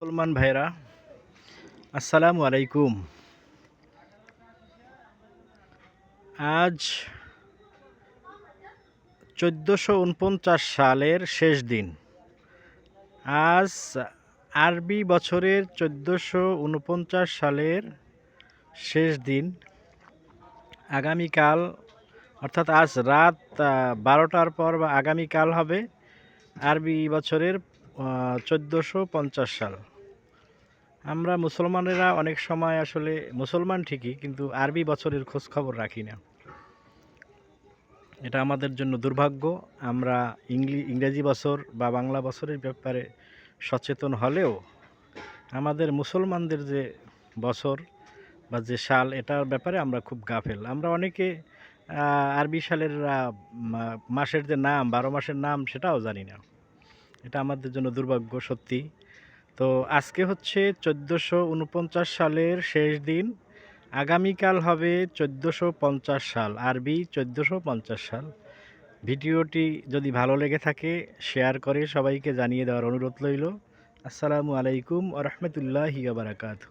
মুসলমান ভাইরা, আসসালামু আলাইকুম। আজ চোদ্দোশো উনপঞ্চাশ সালের শেষ দিন। আজ আরবি বছরের চোদ্দোশো উনপঞ্চাশ সালের শেষ দিন। আগামীকাল, অর্থাৎ আজ রাত বারোটার পর বা আগামীকাল হবে আরবি বছরের চোদ্দোশো পঞ্চাশ সাল। আমরা মুসলমানেরা অনেক সময় আসলে মুসলমান ঠিকই, কিন্তু আরবি বছরের খোঁজ খবর রাখি না। এটা আমাদের জন্য দুর্ভাগ্য। আমরা ইংলি ইংরেজি বছর বা বাংলা বছরের ব্যাপারে সচেতন হলেও আমাদের মুসলমানদের যে বছর বা যে সাল, এটার ব্যাপারে আমরা খুব গাফেল। আমরা অনেকে আরবি সালের মাসের যে নাম, বারো মাসের নাম, সেটাও জানি না। এটা আমাদের জন্য দুর্ভাগ্য, সত্যি। তো আজকে হচ্ছে চোদ্দোশো উনপঞ্চাশ সালের শেষ দিন। আগামীকাল হবে চোদ্দোশো পঞ্চাশ সাল, আরবি চোদ্দোশো পঞ্চাশ সাল। ভিডিওটি যদি ভালো লেগে থাকে, শেয়ার করে সবাইকে জানিয়ে দেওয়ার অনুরোধ রইল। আসসালামু আলাইকুম আ রহমতুল্লাহি বারাকাতু